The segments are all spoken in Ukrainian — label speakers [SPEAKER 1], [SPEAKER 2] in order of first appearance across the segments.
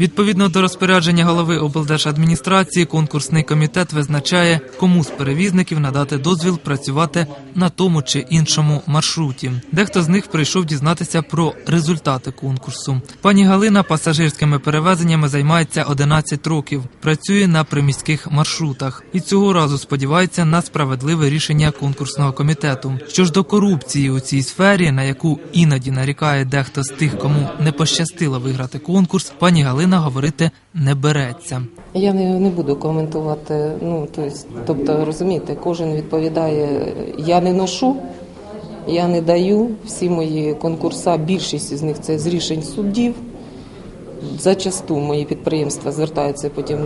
[SPEAKER 1] Відповідно до розпорядження голови облдержадміністрації, конкурсний комітет визначає, кому з перевізників надати дозвіл працювати на тому чи іншому маршруті. Дехто з них прийшов дізнатися про результати конкурсу. Пані Галина пасажирськими перевезеннями займається 11 років, працює на приміських маршрутах і цього разу сподівається на справедливе рішення конкурсного комітету. Що ж до корупції у цій сфері, на яку іноді нарікає дехто з тих, кому не пощастило виграти конкурс, пані Галина говорити не береться.
[SPEAKER 2] Я не, не буду коментувати. Ну тобто, розумієте, кожен відповідає. Я не ношу, я не даю. Всі мої конкурса, більшість з них це з рішень суддів. Зачасту мої підприємства звертаються потім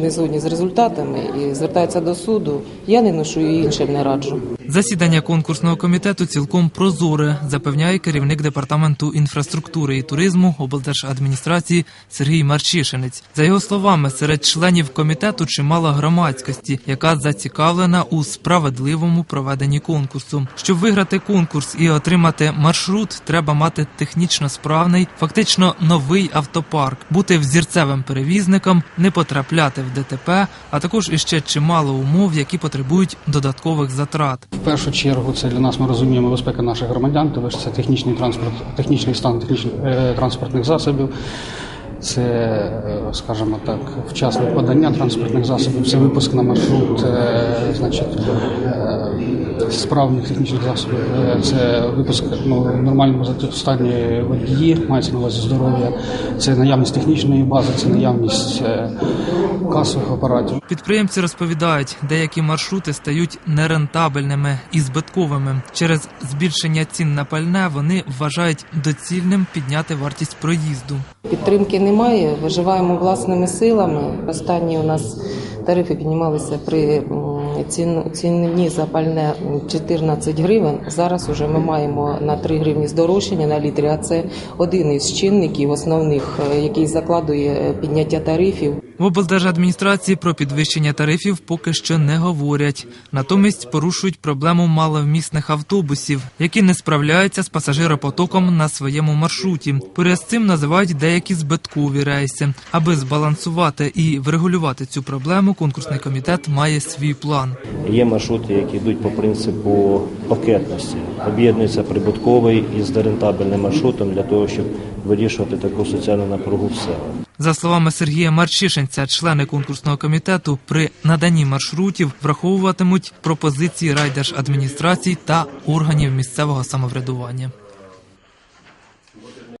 [SPEAKER 2] не згодні з результатами і звертаються до суду. Я не ношу і іншим не раджу.
[SPEAKER 1] Засідання конкурсного комітету цілком прозоре, запевняє керівник департаменту інфраструктури і туризму облдержадміністрації Сергій Марчишинець. За його словами, серед членів комітету чимало громадськості, яка зацікавлена у справедливому проведенні конкурсу. Щоб виграти конкурс і отримати маршрут, треба мати технічно справний, фактично новий автопарк, бути взірцевим перевізником, не потрапляти в ДТП, а також іще чимало умов, які потребують додаткових затрат.
[SPEAKER 3] Першу чергу це для нас ми розуміємо безпека наших громадян, тому що це технічний транспорт, технічний стан технічних е, транспортних засобів. Це, е, скажімо так, вчасне подання транспортних засобів, це випуск на маршрут, е, значить, справних технічних засобів, е, це випуск ну, в нормальному стані водії, мається на увазі здоров'я, це наявність технічної бази, це наявність е, касових апаратів.
[SPEAKER 1] Підприємці розповідають, деякі маршрути стають нерентабельними і збитковими. Через збільшення цін на пальне вони вважають доцільним підняти вартість проїзду.
[SPEAKER 2] Підтримки немає, виживаємо власними силами. Останні у нас тарифи піднімалися при цін- ціні за пальне 14 гривень. Зараз уже ми маємо на 3 гривні здорожчання на літрі, а це один із чинників основних, е, який закладує е, підняття тарифів.
[SPEAKER 1] В облдержадміністрації про підвищення тарифів поки що не говорять. Натомість порушують проблему маловмісних автобусів, які не справляються з пасажиропотоком на своєму маршруті. Поряд з цим називають деякі збиткові рейси. Аби збалансувати і врегулювати цю проблему, конкурсний комітет має свій план.
[SPEAKER 4] Є маршрути, які йдуть по принципу пакетності. Об'єднується прибутковий із дерентабельним маршрутом для того, щоб вирішувати таку соціальну напругу в селах.
[SPEAKER 1] За словами Сергія Марчишинця, члени конкурсного комітету при наданні маршрутів враховуватимуть пропозиції райдержадміністрацій та органів місцевого самоврядування.